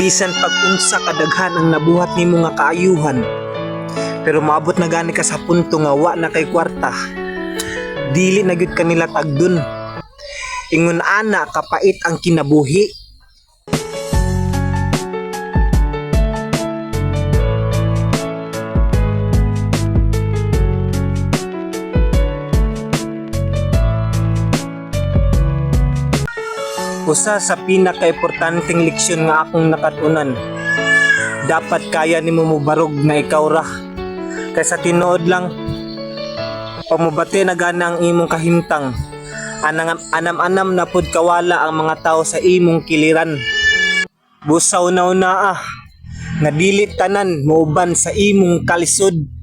bisan pag unsa kadaghan ang nabuhat nimo nga kaayuhan. Pero maabot na gani ka sa punto nga wa na kay kwarta. Dili na gyud kanila tagdun. Ingon ana kapait ang kinabuhi Usa sa pinaka-importanting leksyon nga akong nakatunan. Dapat kaya nimo mubarog na ikaw ra. Kaysa tinuod lang pamubati na gana ang imong kahimtang. Anam-anam na pud kawala ang mga tao sa imong kiliran. Busaw na una ah. Nga dili tanan muuban sa imong kalisod.